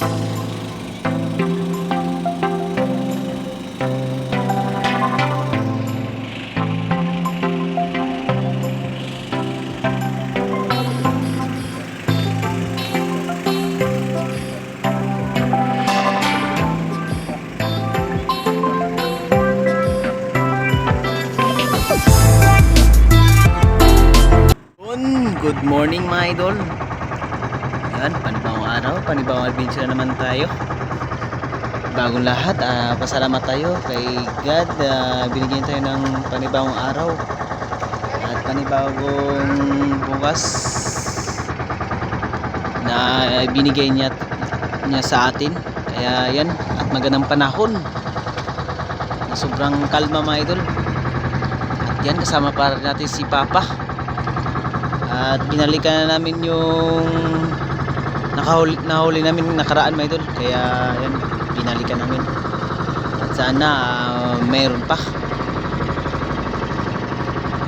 Yun, tayo. Bagong lahat, ah, pasalamat tayo kay God ah, Binigyan tayo ng panibawang araw At panibagong bukas Na binigay niya, niya sa atin. Kaya yan, at magandang panahon. Na Sobrang kalma mga idol. At yan, kasama para natin si Papa. At binalikan na namin yung nakahuli, nahuli namin nakaraan mga idol. Kaya yan, binalikan namin. At sana ah, mayroon pa.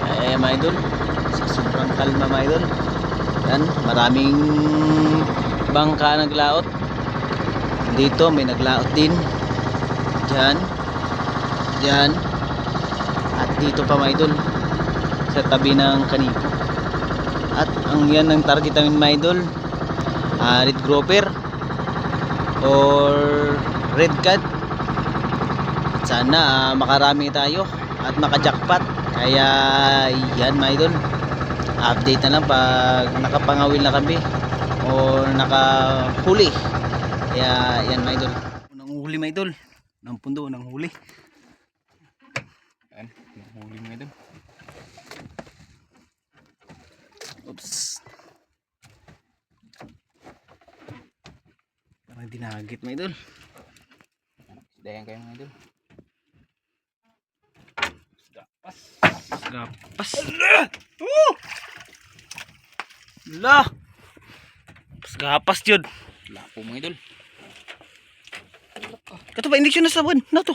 Kaya mga idol, sa sobrang kalma mga idol. Yan, maraming bangka naglaot. Dito may naglaot din. Diyan. Diyan. At dito pa mga idol. Sa tabi ng kanipo. At ang yan ang target namin mga idol. Ah, red grouper or red cat. At sana ah, makarami tayo at makajackpot. Kaya yan mga idol. Update na lang pag nakapangawil na kami or nakahuli. Kaya yan mga idol. Unang huli mga idol. Ng pundo, unang huli. Yan, unang huli mga idol. Oops. Parang dinagit mga idol. Dayan kayo mga idol. Gapas. Gapas. Uh! La! Gapas yun. Lapo mga idol. Kato ba, injection na sa buwan. Na to.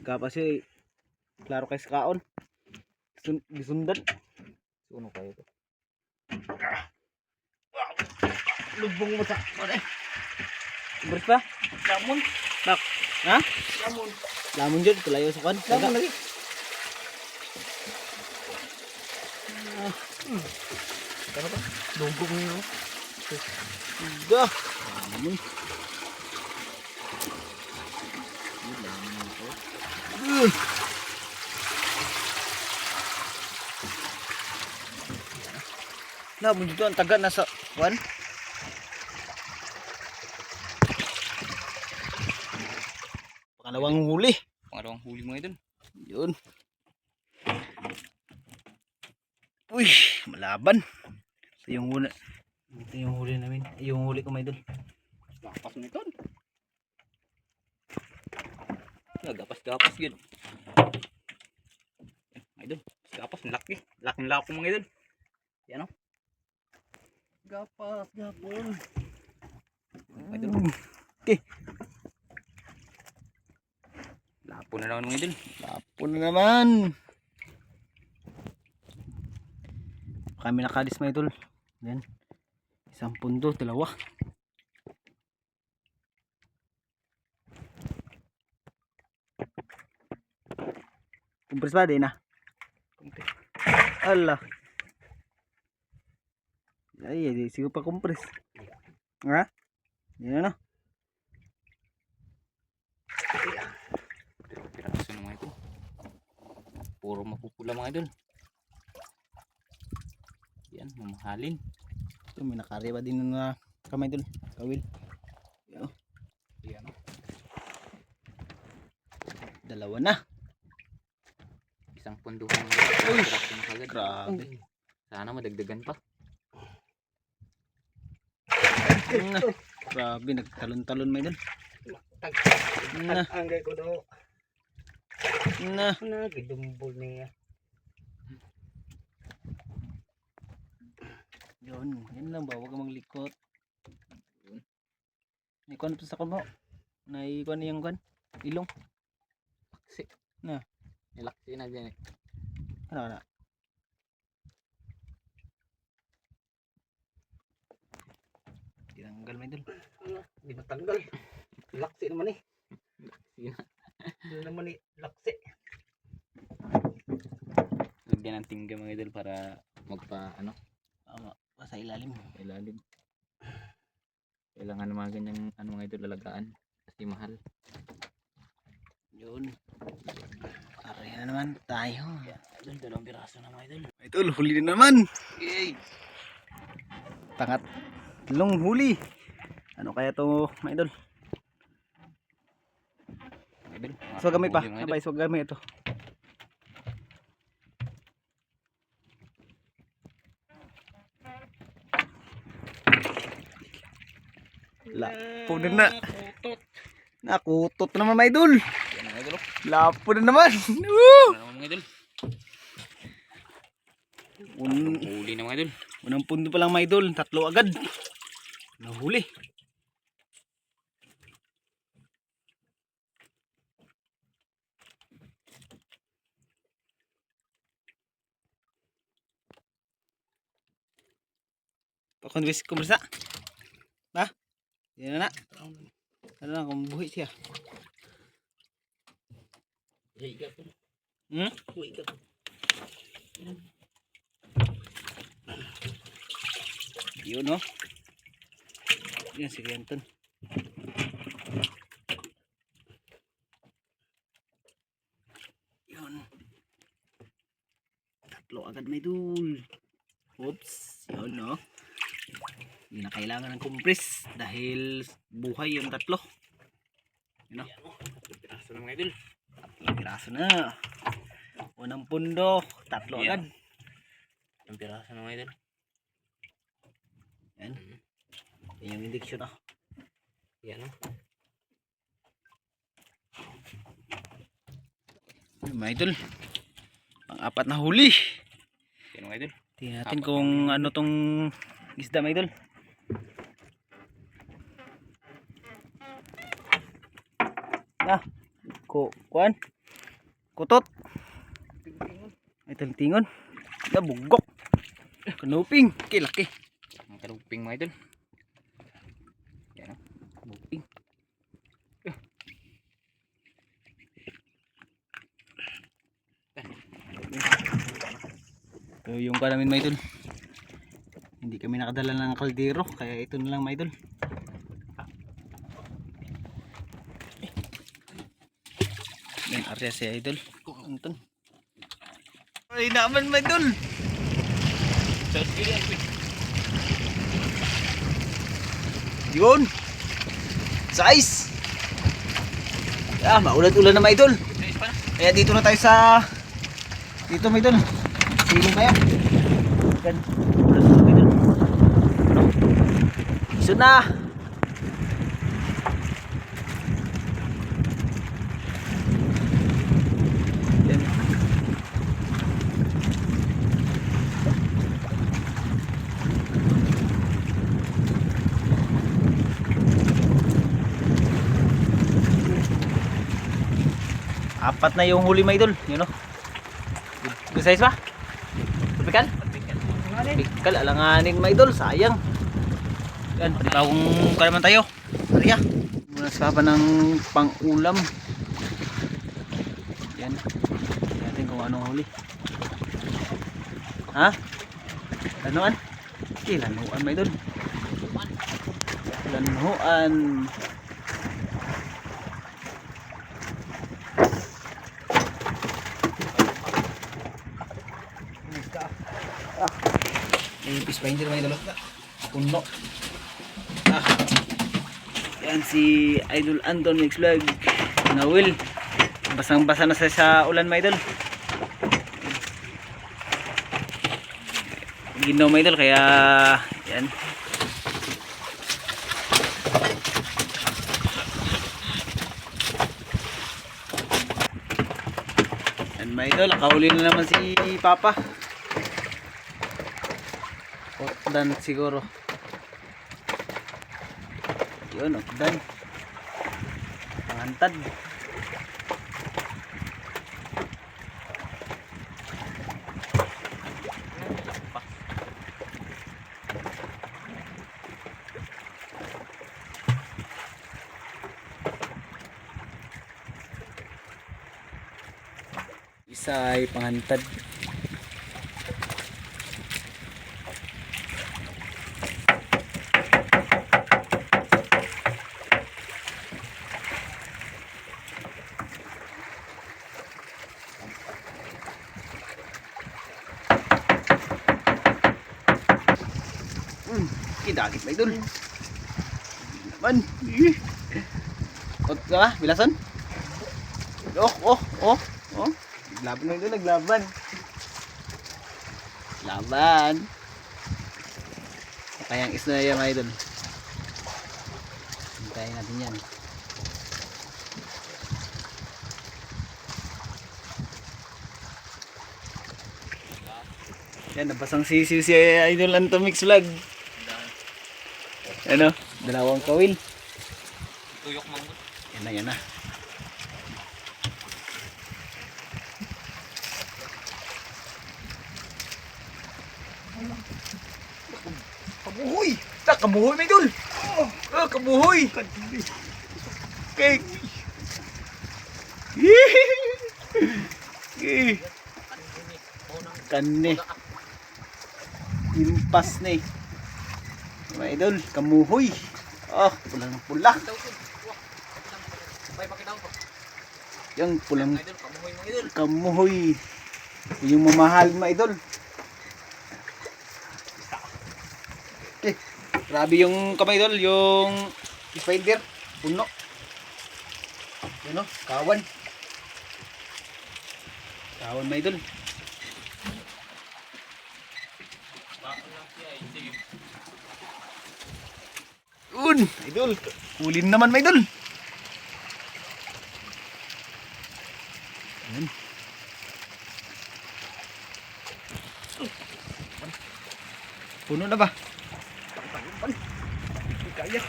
Gapas yun. Klaro kay sa kaon. Sun gisundan. Suno kayo to. Lubong mo sa ano eh. Beres pa? Lamon. Bak. Ha? Lamon. Lamon jud tulayo sa kan. Lamon lagi. Ano ba? Lubong niyo. Ga. Lamon. Uh. Lamon dito ang taga nasa one. Pangalawang huli. Pangalawang huli mga idol. Yun. Uy, malaban. Ito yung huli. Ito yung huli namin. Yung huli ko mga idol. Gapas mo ito. Gapas-gapas yun. Idol. Gapas, laki. Laking lako mga idol. Yan o. Gapas, gapon. Okay. Lapo na naman mga idol. Lapo na naman. Kami nakalis mga idol. Yan. Isang pundo, dalawa. Kumpres ba din ah? Allah. Ay, ay, sigo pa kumpres. Ha? Yan na. Piraso ng mga ito. Puro mapupula mga idol. Yan, mamahalin. Ito, may nakariba din na kamay idol. Kawil. Yan. Yan. Dalawa na. Isang punduhan Uy, grabe. Sana madagdagan pa. Na, grabe, nagtalon-talon may idol. Na, Anggay ko daw. na. Nagidumbol niya. Yun, yan lang ba? Huwag kang maglikot. Ikuan pa sa kamo. Naikuan niyang kuan. Ilong. Laksi. Na. Nilaksi na dyan eh. Ano na? Tanggal mga idol. Hindi matanggal. Laksi naman eh. Sige na. Hindi naman eh. Laksi. Lagyan ng tingga mga idol para magpa ano, Tama. Sa ilalim. sa ilalim. Kailangan ng mga ganyang ano mga idol lalagaan kasi mahal. Yun. Aray na naman tayo. Idol, dalawang piraso na mga idol. Idol, huli na naman. Yay. Tangat. Long huli. Ano kaya to, mga idol? Swag gamay pa. huli, mga idol. Abay, swag gamay ito. Lapo na na. Nakutot na naman mga idol. Lapo na naman. Woo! Ano Huli na mga idol. unang pundo pa lang mga idol. Tatlo agad. Nahuli. Pakonwis kumrisa. Ba? Yan na na. Ano na kung buhi siya. Ko. Hmm? Higa ko. Yun no. Yan si Rianton. Yun. Tatlo agad may dul. Oops. Yun no. Hindi na kailangan ng compress dahil buhay yung tatlo. Yun no. Dalawang piraso na mga idol. Tatlong piraso na. Unang pundo. Tatlo Yeah. agad. Dalawang piraso na mga idol. Yan. Yan yung indiction ah. Yan oh. Yun, Mga idol. Pang-apat na huli. Yan mga idol. Tingnan natin Apat kung ano tong isda mga idol. Ah, ko kuan. Kutot. Ay taltingon. Da bugok. Kanuping, kilaki. Ang kaluping mga idol. Yan oh. Kanuping. Ka namin mga idol. Hindi kami nakadala ng kaldero, kaya ito na lang mga idol. Yan, arya si idol. Anton. Ay naman mga idol. Yun. Size. Ah, maulan-ulan na mga idol. Kaya dito na tayo sa dito mga idol. Silong kaya. Yan. Ulan na. Apat na yung huli mga idol. Yun o. Good, good size ba? Tropical. Alanganin mga idol. Sayang. Yan. Panibagong ka naman tayo. Maria. Muna sa pa ng pang-ulam. Yan. Natin kung anong huli. Ha? Lanuan? Okay, lanuan mga idol. Lanuan. May finder mga idol. Puno. Ah. Yan si Idol Anton Mix Vlog. Nawil. Basang basa na sa, sa ulan mga idol. Ginaw mga idol kaya yan. Yan mga idol, nakahuli na naman si Papa. dan siguro. Yun oh, dan pangantad isa ay pangantad. Na idol. Naman. Ih. Ot ka, bilasan? Oh, oh, oh, oh. Naglaban na naglaban. Laban. Kayang isna na yan, mga idol. Hintayin natin yan. Yan, nabasang sisiw si Idol Antomix Vlog. Ano? Dalawang kawil. Tuyok mong Yan na, yan na. Kabuhoy! Ta, kabuhoy, may dul! Oh, oh kabuhoy! Okay. Eh. Kani. Impas ni. Idol, kamuhoy. Pulang pula. Pakita ko. Yung pulang kamuhoy. Yung mamahal mga idol. Okay. Grabe yung kamay idol, yung spider, puno. Yun o, kawan. Kawan mga idol. Un, idol. Kulin naman mga idol. Ayan. Puno na ba? Di kaya.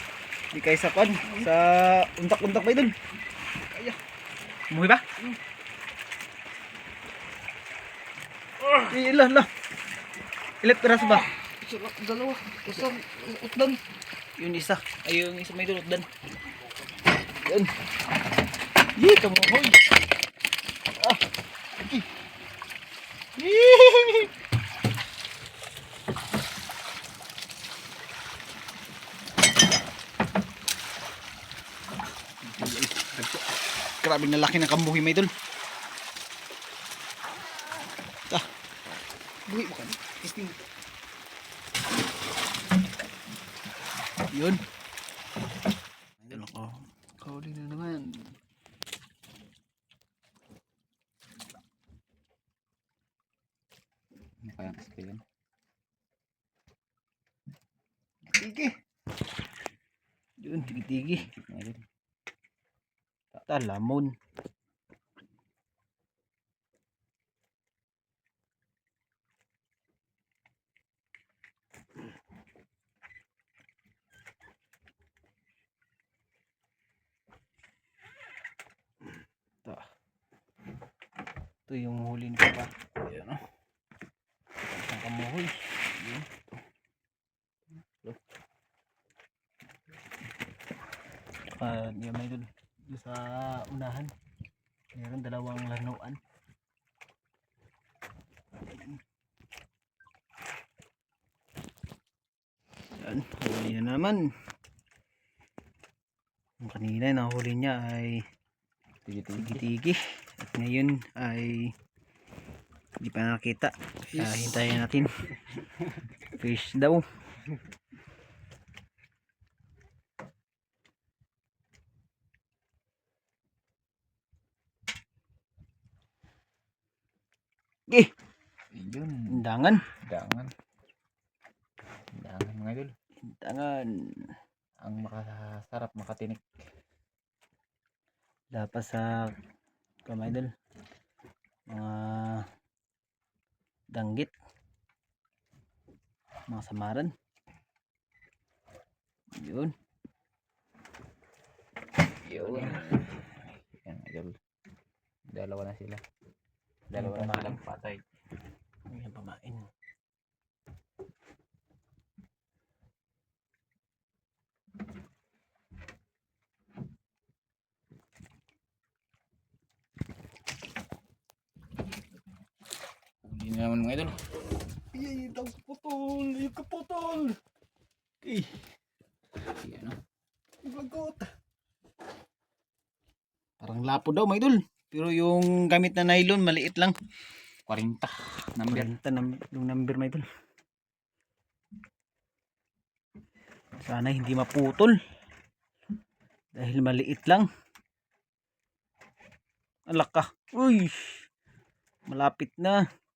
Di kaya sa kwan. Sa untak-untak ba idol? Kaya. Umuhi ba? Ilan na. Ilan peras ba? Dalawa. Isang utdan. Yun isa. Ay, yung isa may dulot dan. Yun. Yee, kamuhoy. Ah. Okay. Yee. Grabe na laki ng kambuhi may dul. Ah. Buhi mo ka. Testing. Yun. Ayun ako. Kauli na naman. Ano kaya ang skill yan? Tigi. Yun, tigi-tigi. Mga idol. Talamon. Ito. Ito yung huli ni Papa. Ayan o. Ang kamuhoy. Ayan. Ito. Ah, yan may. Doon sa unahan. Meron dalawang lanuan. Yan, huli na naman. Yung kanina nahuli niya ay Tigi-tigi. tigi-tigi. At ngayon ay hindi pa nakita. Kaya hintayin natin. Fish daw. Eh, Yun. undangan. Dangan. Dangan mga idol. Undangan. Ang makasarap makatinik. Dapat sa kamay dal. Mga danggit. Mga samaran. Yun. Yun. Yan idol. Dalawa na sila. Dalawa na silang patay. Ayan pamain. Yun na naman mga idol. Ay, daw kaputol. Yung kaputol. Okay. Yan, no? Bagot. Parang lapo daw, mga idol. Pero yung gamit na nylon, maliit lang. 40 number. Benta ng yung number, mga idol. Sana hindi maputol. Dahil maliit lang. Alak ka. Uy! Malapit na.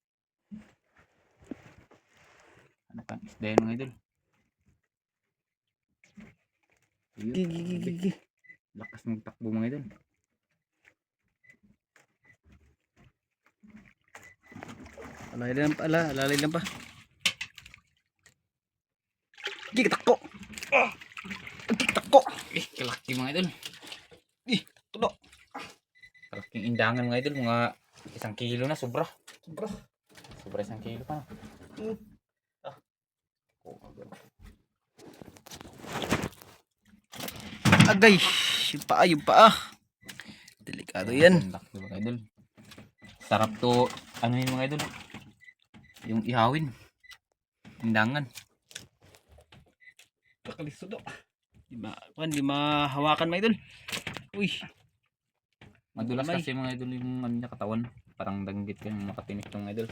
Ano pa? Isda yan mga idol. Ayun, Gigi, gigi, gigi. Lakas ng takbo mga idol. Alalay lang pa, ala, alalay lang pa. Gigi, takbo. Ah! Gigi, takbo. Eh, kalaki mga idol. Eh, tulo. Kalaking indangan mga idol. Mga isang kilo na, sobra. Sobra. Sobra isang kilo pa. Hmm. Ah. Oh, Agay. Yung paa, yung paa. Delikado yan. Laki mga idol. Sarap to, ano yun mga idol? Yung ihawin. Indangan. Kakalisto Di ma, kuan, di mahawakan mga idol. Uy. Madulas Kamay. kasi mga idol yung ano niya katawan. Parang danggit ka yung makatinik ng mga idol.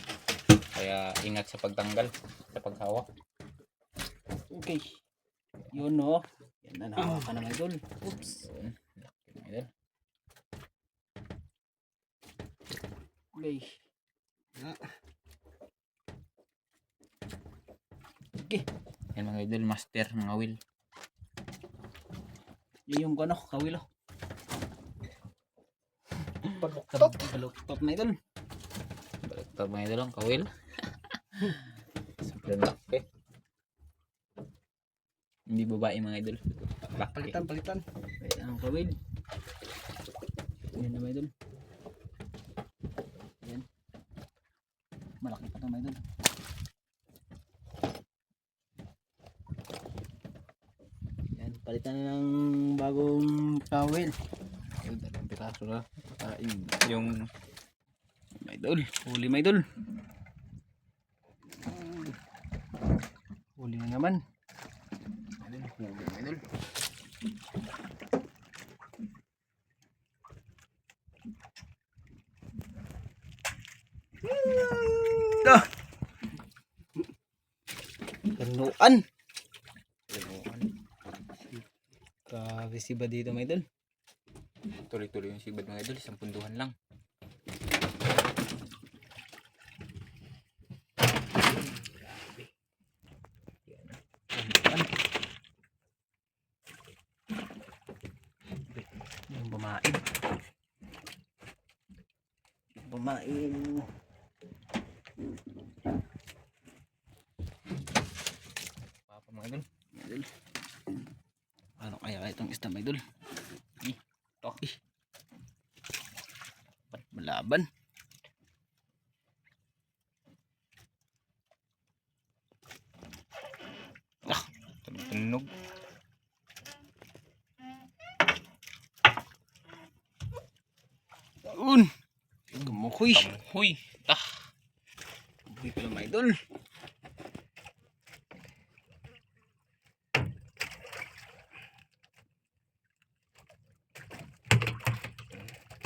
Kaya ingat sa pagtanggal, sa paghawak. Okay. Yun no. Yan na nahawakan ng idol. Oops. Mga idol. Okay. Okay. Yan mga idol, master ng awil. Yun yung ano, kawilo. Baluktot. Baluktot na idol. Baliktad mga idol ang kawil. Sobrang laki. Hindi babae mga idol. Laki. Palitan, palitan. Ayan ang kawil. Yan na mga idol. Yan. Malaki pa ito mga idol. Yan, palitan na ng bagong kawil. Ayun, dalawang piraso na. Kain. Yung Mga idol, huli mga idol. Huli na naman. Ayun, huli mga idol. Ah! Ganuan. Grabe si ba dito mga idol? Tuloy-tuloy yung sibad mga idol. Isang punduhan lang. Ganuan. Yung bumain. Bumain. Papa mga idol. Idol. Ano kaya itong isda mga idol? Eh, to. Eh. Ba't malaban? Tunog. Un! Gumukoy. Huy. Tah. Gumukoy pala mga idol.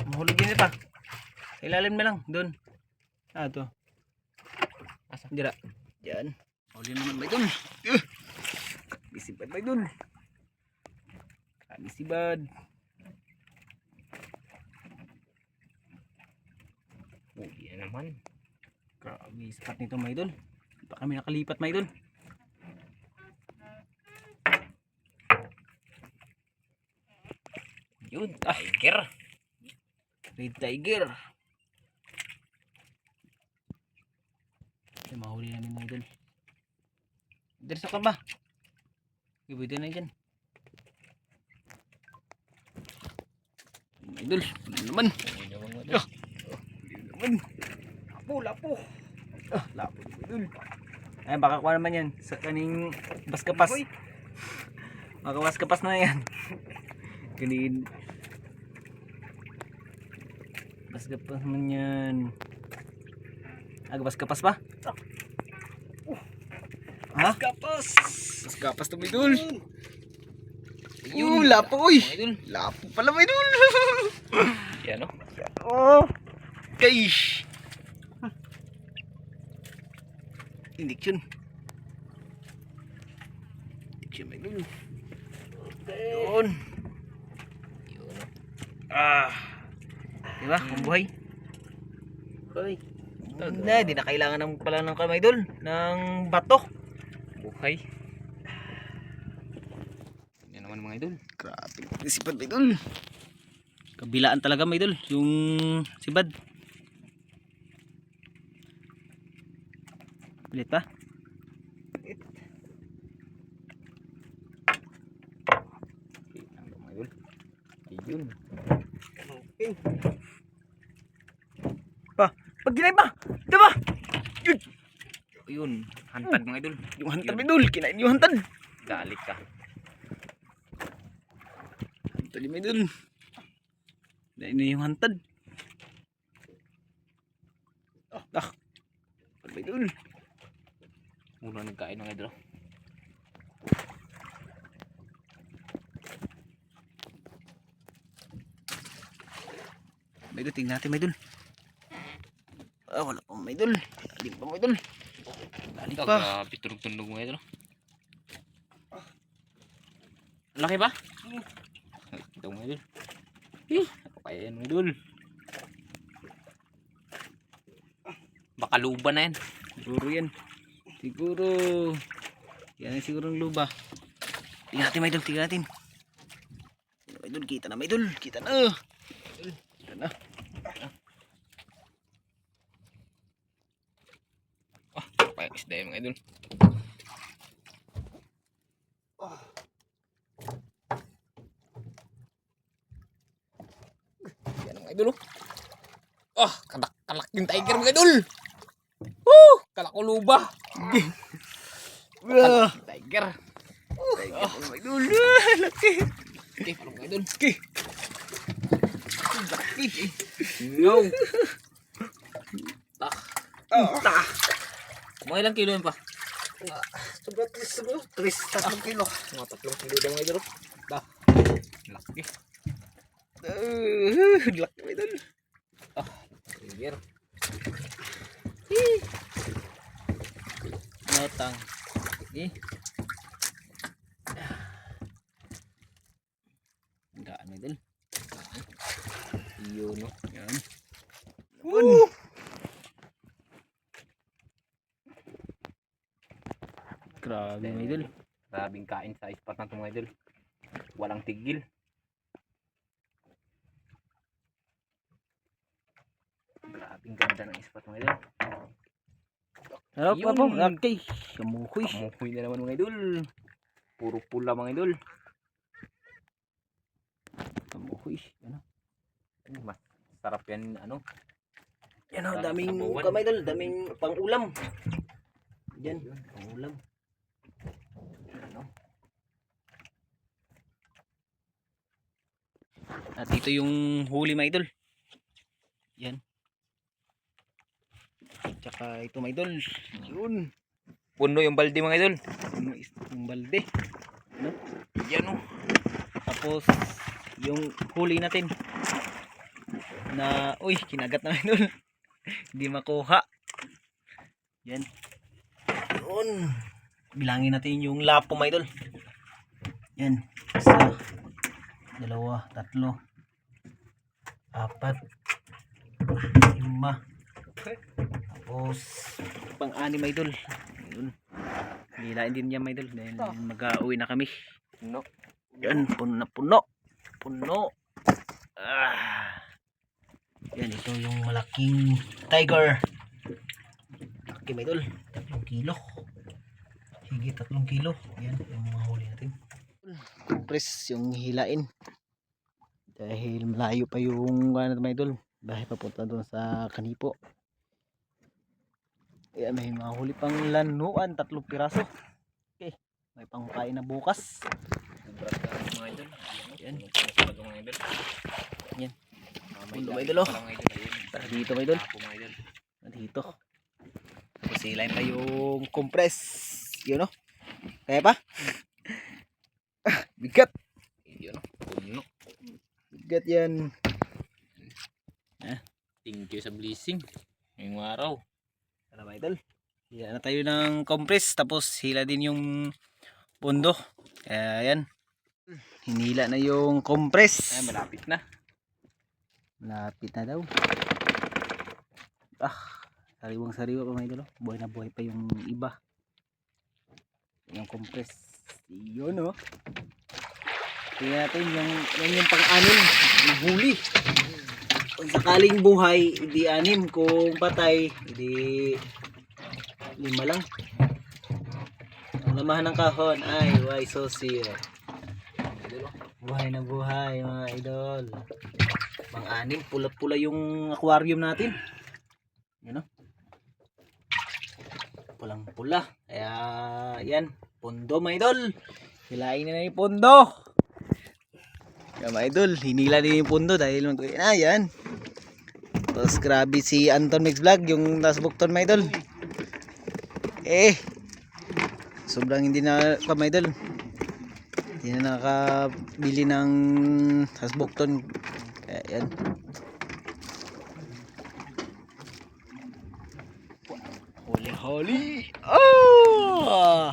Mahulog yun ito. Ilalim na lang. Doon. Ah, ito. Asa? Dira. Yan. Huli naman mga idol. Uh! Bisibad mga idol. Bisibad. Huli na naman. Grabe, spot nito mga idol. Pa kami nakalipat mga idol. Yun, ah, Tiger. Red Tiger. Ay, mahuli namin mga idol. Dito sa kamba. Ibigay na dyan. Mga idol, naman. Naman naman. Lapo, lapo. Ah, lapo mga idol. Ay, baka kuha naman yan. Sa kaning baskapas. Baka baskapas na yan. Kanin. Baskapas naman yan. Agabas-kapas pa? Ha? Kapos! Agabas-kapas to, Maidol. Yung lapo, uy. Lapo pala, Maidol. Yan o. oh. Kaish. Indiction. Indiction, Maidol. Yun. Yun. Ah. Diba? Ang buhay. Hoy. Na, di na kailangan ng pala ng kamay dol. Ng bato. Buhay. Yan naman mga idol. Grabe. Sipad may dol. Kabilaan talaga may dol. Yung sibad. Pilit pa. Okay, ano mga idol. Yun. Pa. Pag ginay ba? Diba? Yun. Yun. Hantad mga idol. Yung hantad may dol. Kinain yung hantad. Dalik ka. Hantad may dol. Kinain na yung hantad. Ah. Ah. May dol. Muna nagkain mga idol. May dol. Tingnan natin may dol. Ah, wala pa may dol. Daling pa may. Daling Ito, pa. grabe tunog-tunog mga idol. Laki ba? Ito mga idol. Eh, kaya yan idol. Baka luba na yan. Siguro yan. Siguro. Yan ang siguro ang luba. Tingnan natin, Maidol. Tingnan natin. Maidol, kita na, Maidol. Kita na. Kita na. Ah, kaya isda yan mga idol. Yan mga idol. oh. Ah, kalak kalak yung tiger mga idol. Woo! Kalakuluba. Ah, Kalak yung tiger. ah, Maidol. Ah, Laki. Okay, parang mga idol. Laki. No. Tak. Ah. Mga ilang kilo yun pa? Sobrang tris, sobrang tris. Tatlong kilo. Mga tatlong kilo daw mga idol. Tak. Laki. Ah, Laki, Maidol. Tiger. Notang. Eh. Gaan, Maidol. Yun no. Yan. Naman. Grabe, Maidol. Grabing kain sa spot na ito mga idol. Walang tigil. Grabing ganda ng spot mga idol. Harap Yun. apa? Laki. Kamukoy. Kamukoy na naman mga idol. Puro pula mga idol. Kamukoy. Ano? Ay, Mas sarap yan ano. Yan o, Sarap daming sabawan. kamay dal, daming pang-ulam. Yan, pang-ulam. Ano? At ito yung huli mga idol. Yan. Tsaka ito mga idol. Yun. Puno yung balde mga idol. Yung, is- yung balde. Yan oh. Tapos yung huli natin na uy kinagat na idol. Hindi makuha. Yan. Yun. Bilangin natin yung lapo mga idol. Yan. Isa. Dalawa. Tatlo. Apat. Lima. Tapos pang-anim mga idol. Yun. Hilain din niya mga idol dahil mag-uwi na kami. No. Yan, puno na puno. Puno. Ah. Yan, ito yung malaking tiger. Laki may idol. Tatlong kilo. Higit tatlong kilo. Yan, yung mga huli natin. Press yung hilain. Dahil malayo pa yung ano mga idol. Dahil papunta doon sa kanipo. Yan, may mga huli pang lanuan. Tatlong piraso. Okay. May pangkain na bukas. Yan. Yan. Ah, dahil mga idol, oh. Tara dito mga idol. Dito. Silay pa yung compress. Yun no? Kaya pa? Ah, bigat. Yun, puno. Bigat yan. Thank you sa blessing. Ngayong araw. Tara mga idol. Hila na tayo ng compress tapos hila din yung pundo. Kaya yan. Hinila na yung compress. Ay, malapit na. Malapit na daw. Ah, sariwang sariwa pa mga idol. oh. Buhay na buhay pa yung iba. Yung compress. Yun oh. Tingnan natin yung, yan yung pang-anim na huli. Kung sakaling buhay, hindi anim. Kung patay, hindi lima lang. Ang lamahan ng kahon ay why so. Buhay na buhay mga idol. Pang-anim, pula-pula yung aquarium natin. Yun o. Pulang-pula. Kaya, yan. Pundo, mga idol. Hilain na na yung pundo. Kaya, mga idol, hinila din yung pundo dahil mag na, yan. Tapos, grabe si Anton Mix Vlog, yung nasbukton, mga idol. Eh, sobrang hindi na, ka, mga idol. Hindi na nakabili ng hasbukton. Kaya, yan. Huli huli. Oh!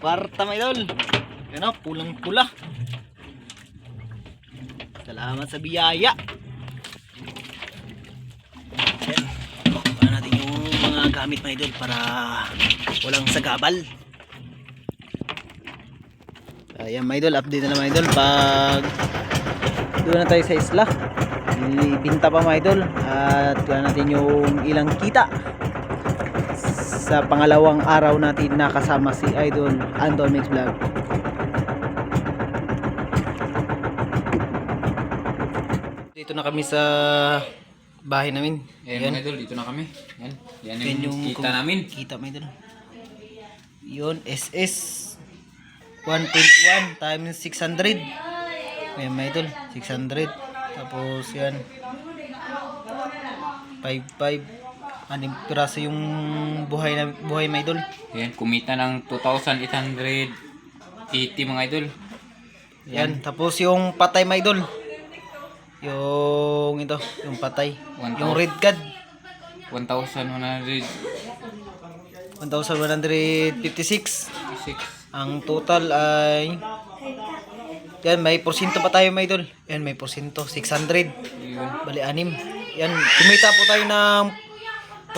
Parta mga idol. Yan o, pulang pula. Salamat sa biyaya. Yan. Pakuha natin yung mga gamit mga idol para walang sagabal. Ayan mga idol, update na lang mga idol pag doon na tayo sa isla. Ibinta pa mga idol at kuha natin yung ilang kita sa pangalawang araw natin nakasama si Idol Anton Mix Vlog. Dito na kami sa bahay namin. Ayan, mga idol, dito na kami. Yan. Yan yung, yung kita namin. Kita mo idol. Yun, SS 1.1 times 600. Ayan mga idol, 600. Tapos yan. 55. Anim piraso yung buhay na buhay mga idol. Yan, kumita ng 2,880 mga idol. Yan, tapos yung patay mga idol. Yung ito, yung patay. One Yung red card. 1,156. 1,156. Ang total ay yan may porsyento pa tayo may idol. Yan may porsyento 600. Yun. Bali anim. Yan kumita po tayo ng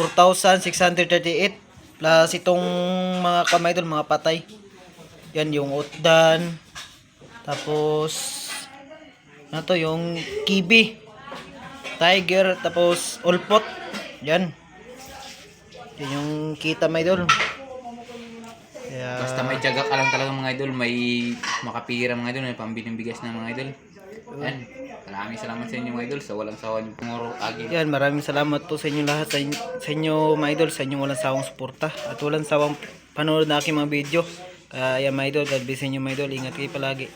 4,638 plus itong mga kamay idol mga patay. Yan yung utdan. Tapos ano to yung kibi. Tiger tapos ulpot. Yan. Yan yung kita may idol. Kaya, Basta may tiyaga ka lang talaga mga idol, may makapira mga idol, may pambiling bigas na mga idol. Yan. Maraming salamat sa inyo mga idol sa walang sawa niyo pumuro agi. Yan, maraming salamat po sa inyo lahat, sa inyo, sa inyo mga idol, sa inyong walang sawang suporta at walang sawang panonood na aking mga video. Kaya yan mga idol, God bless inyo mga idol, ingat kayo palagi.